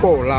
โกล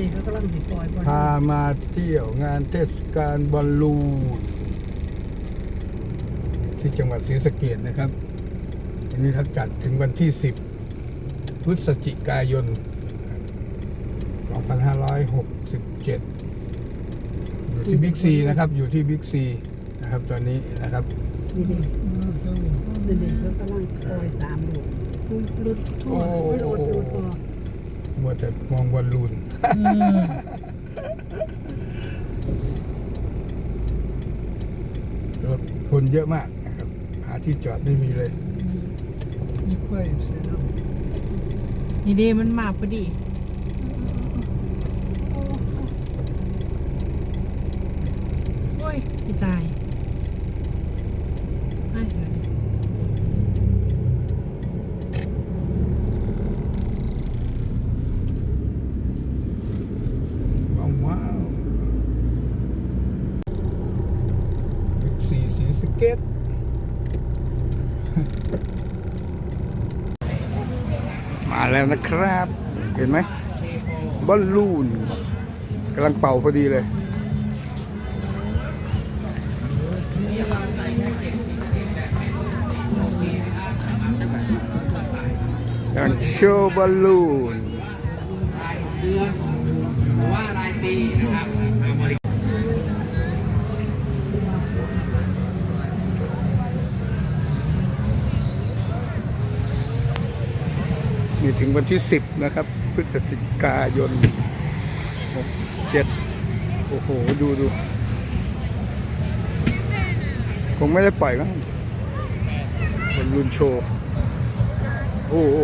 ด็กๆก็กำลังติดปล่อยบอลพามาเที่ยวงานเทศกาลบอลลูนที่จังหวัดศรีสะเกษนะครับวันนี้เขาจัดถึงวันที่ 10 พฤศจิกายน 2567 อยู่ที่บิ๊กซีนะครับ อยู่ที่บิ๊กซีนะครับตอนนี้นะครับเด็กๆเด็กๆก็กำลังปล่อยสามลูกอุ้ยรุดทั่วอุ้ยรุดรุดตัว มัวแต่มองบอลลูน รถคนเยอะมากนะครับ หาที่จอดไม่มีเลยนี่เดมันมาพอดีโอ้ยพี่ตายไอ้เดี๋ยวดิ ว้าวว้าวบิ๊กซีสีสะเก็ต มา แล้วนะครับ เห็นไหมบอลลูนกำลังเป่าพอดีเลยกำลังโชว์บอลลูนมี ถึงวันที่ 10 นะครับ พฤศจิกายน6 7โอ้โห ดูดูคงไม่ได้ปล่อยมั้งบอลลูนโชว์ โอ้โห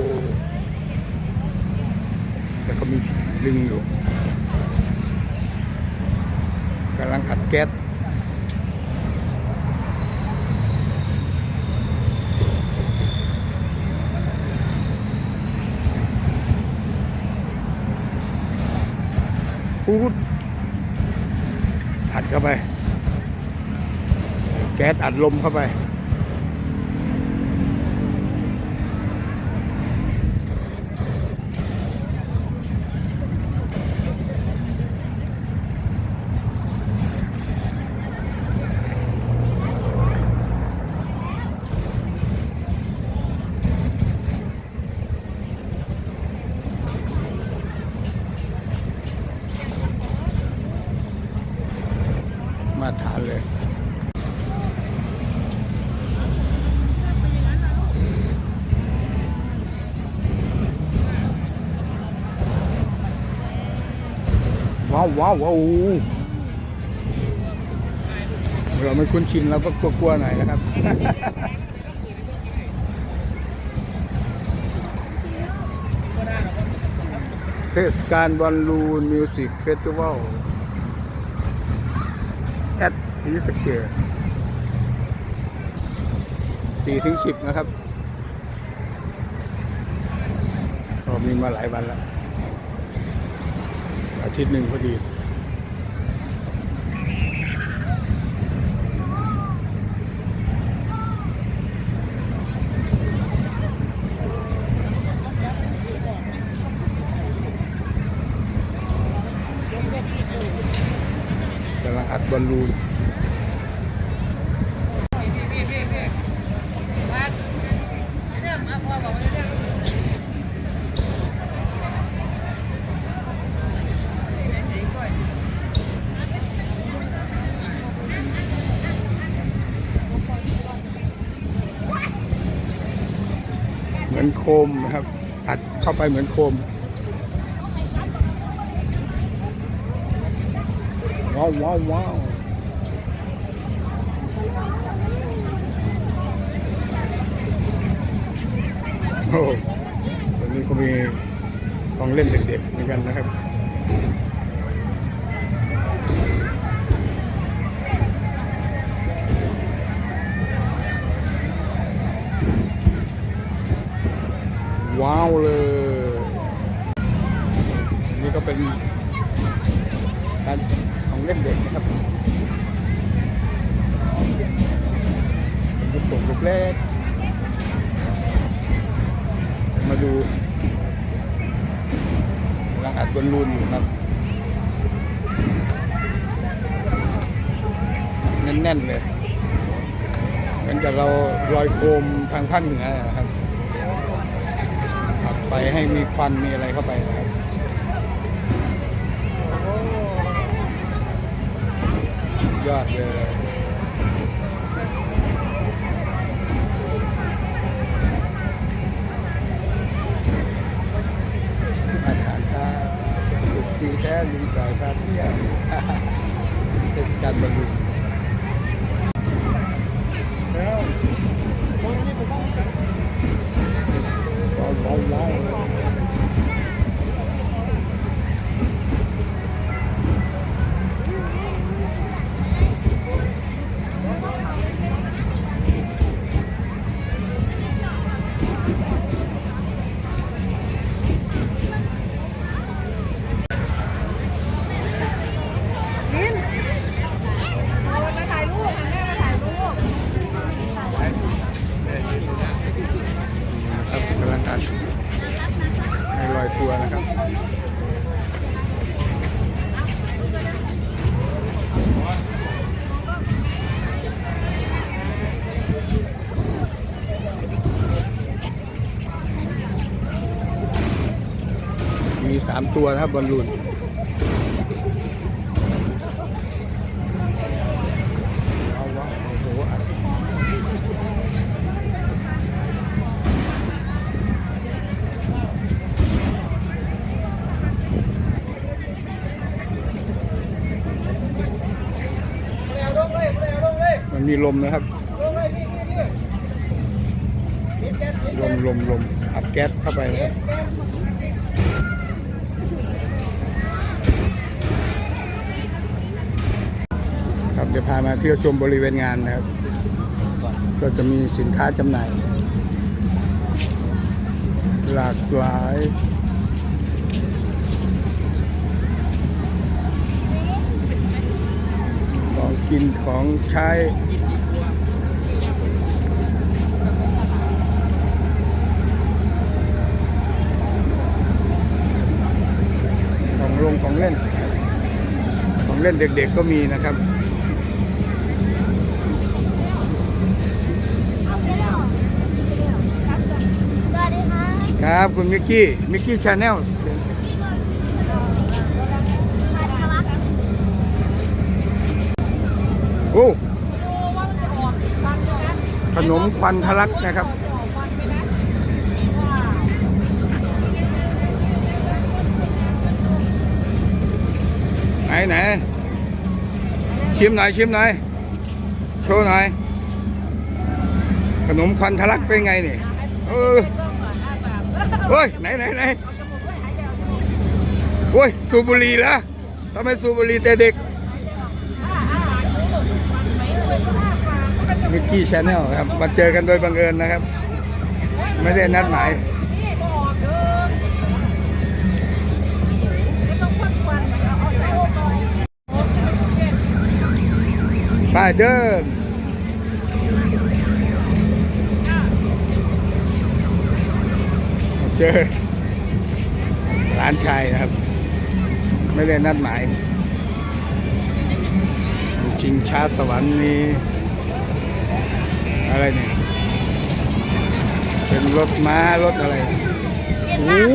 แต่ก็มีลิงอยู่กำลังอัดแก๊ส ปูดอัดเข้าไป แก๊สอัดลมเข้าไปาวว้าวว้าวเราไม่คุ้นชินเราก็กลัวๆหน่อยนะครับเทศกาลบอลลูนมิวสิกเฟสติวัลแอดสีสเกตสี่ถึงสิบนะครับ ก็มีมาหลายวันแล้ว อาทิตย์หนึ่งพอดีกำลังอัดบอลลูน โคมนะครับ อัดเข้าไปเหมือนโคม ว้าวว้าวว้าวโอ้ตรงนี้ก็มีของเล่นเด็กๆเหมือนกันนะครับ ว้าวเลยนนี่ก็เป็นการของเล่นเด็กนะครับเป็นลูกโป่งลูกเล็กมาดูกำลังอัดบอลลูนอยู่ครับแน่นๆเลยเหมือนกับเราลอยโคมทางภาคเหนือ ยอ ตัวนะครับบอลลูนมันมีลมนะครับ ลมลมลมอัดแก๊สเข้าไปนะครับ ครับเดี๋ยวพามาเที่ยวชมบริเวณงานนะครับ ก็จะมีสินค้าจำหน่าย หลากหลายของกินของใช้ของโรงของเล่น ของเล่นเด็กๆก็มีนะครับ ครับคุณมิกกี้ มิกกี้ชาแนลโอ้ขนมควันทะลักนะครับ ไหนไหนชิมหน่อยชิมหน่อยโชว์หน่อยขนมควันทะลักเป็นไงนี่เออ เฮ้ยไหนไหนไหนโอ้ยสูบบุหรี่ล้วทำไมสูบบุหรี่แต่เด็กมิกกี้ชาแนลครับมาเจอกันโดยบังเอิญนะครับ ไม่ได้นัดหมายไปเดิน เจอหลานชายนะครับ ไม่ได้นัดหมายมีชิงช้าสวรรค์มีอะไรเนี่ยเป็นรถม้ารถอะไรเย็นโอ้มาก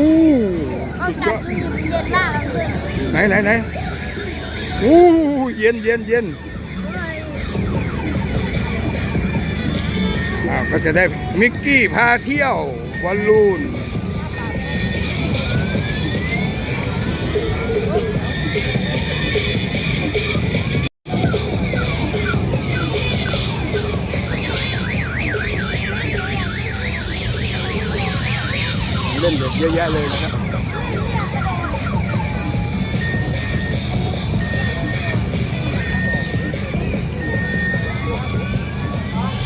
เขาสุดยจัอดดเย็นมากเลยไหนไหนไหนโอ้เย็นเย็นเย็นอ้าวก็จะได้มิกกี้พาเที่ยวบอลลูน แยะเลยนะครับ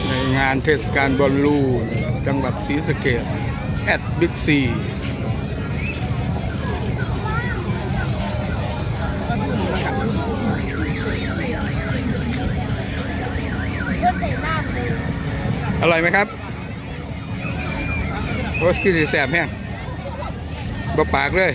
ในงานเทศกาลบอลลูนจังหวัดศรีสะเกษแอดบิ๊กซีอดใส่หน้าเลยอร่อยไหมครับโอ้ยคือสีแสบแห้ง บ่ปากเลย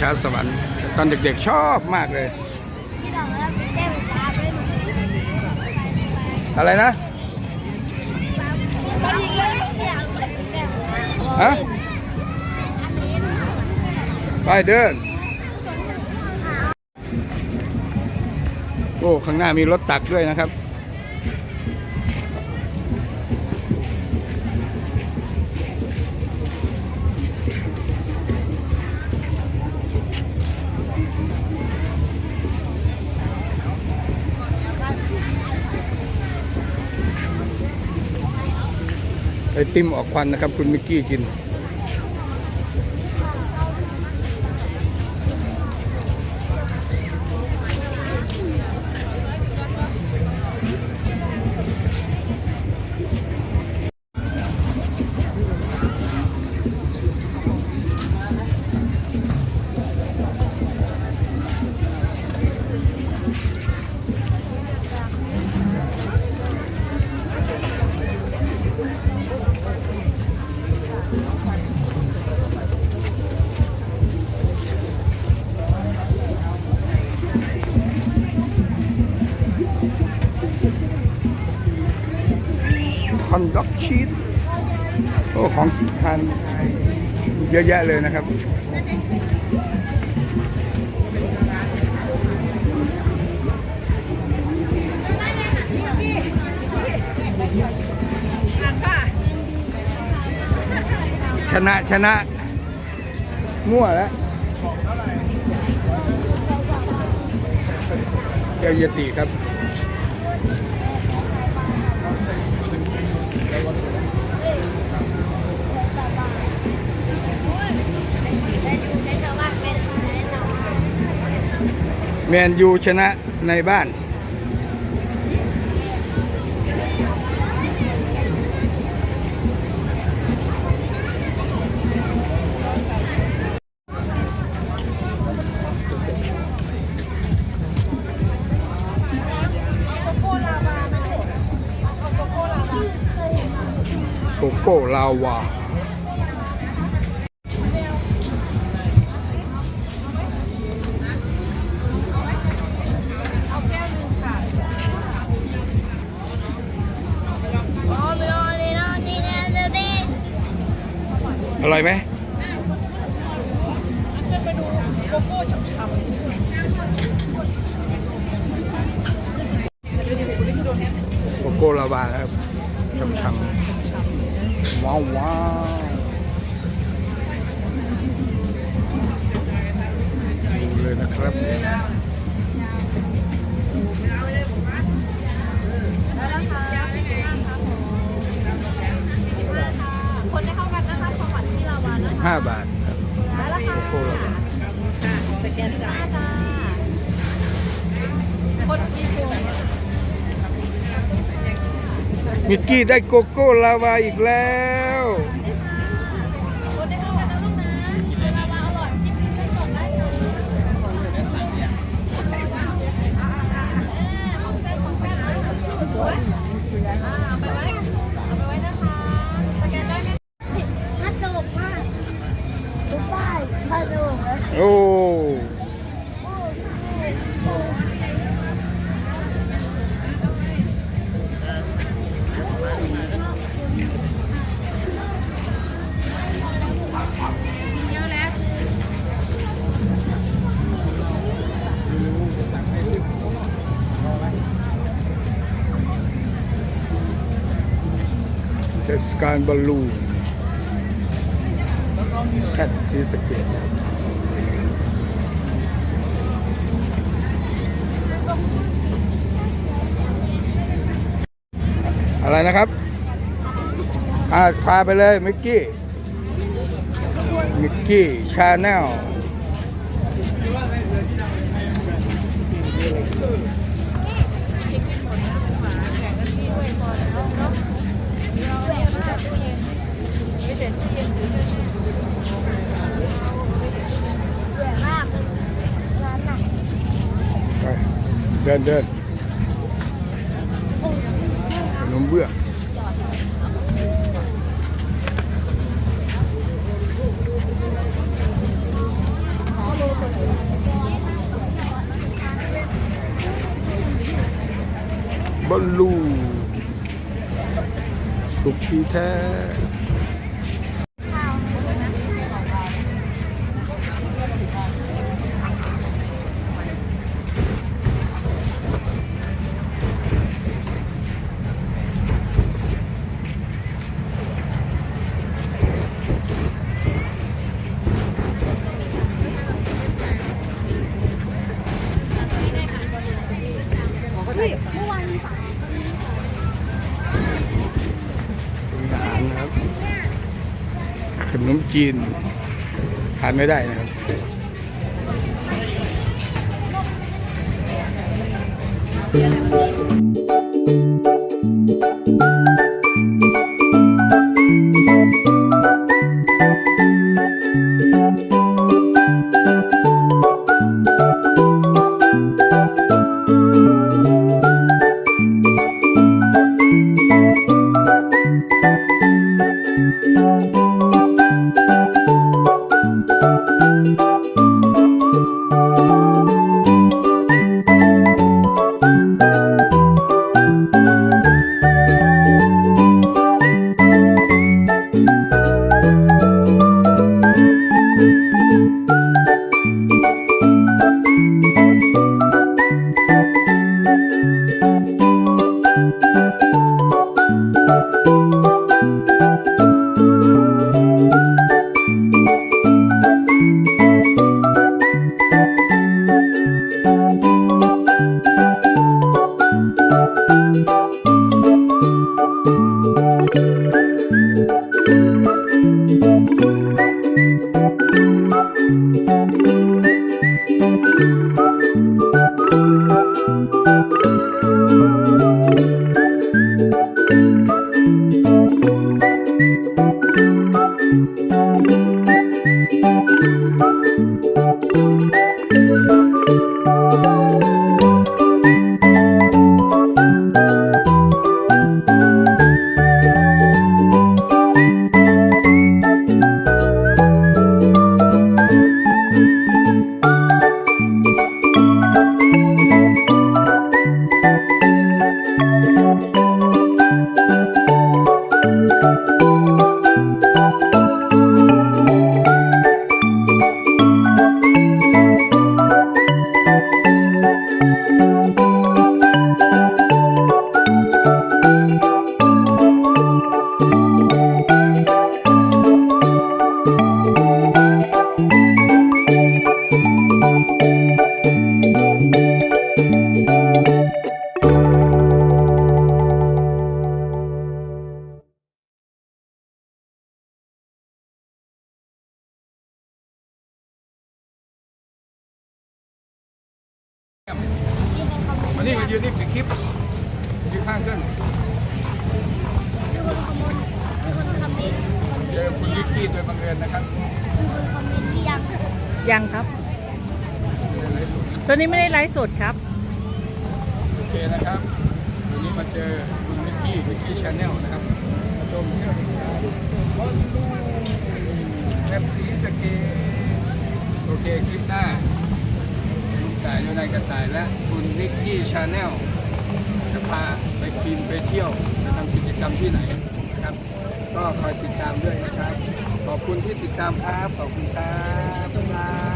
ชาสวรรค์ตอนเด็กๆชอบมากเลย อะไรนะฮะไปเดิน โอ้ข้างหน้ามีรถตักด้วยนะครับไอติมออกควันนะครับ คุณมิกกี้กิน็อกชีสโอ้ของทานเยอะแยะเลยนะครับ ชนะชนะ มั่วแล้วเกียวยติครับ แมนยูชนะในบ้าน โกโก้ลาวา อร่อยไหมโกโก้ลาวาครับช่ำๆว้าวว้าวดูเลยนะครับค ห้าบาทครับมิกกี้ได้โกโก้ลาวาอีกแล้ว โอ้เทศกาลบอลลูนแคทซีสเกต อะไรนะครับอ่าพาไปเลยมิกกี้มิกกี้ชาแนลเดินเดินขนมเบื้องบอลลูน สุขีแท้ จีนทานไม่ได้นะครับม อคุณวิกกี้โดยบังเอิญนะครับยังครับ ตัวนี้ไม่ได้ไลฟ์สดครับ โอเคนะครับวันนี้มาเจอคุณวิกกี้วิกกี้ชาแนลนะครับมาชมเที่ยวบอลลูนแอปสีสเกตโอเคคลิปหน้าลุงต่ายโยนายกระต่ายและคุณนิกกี้ชาแนลจะพาไปกินไปเที่ยวไปทำกิจกรรมที่ไหนนะครับ ก็คอยติดตามด้วยนะครับ ขอบคุณที่ติดตามครับ ขอบคุณครับบ๊ายบาย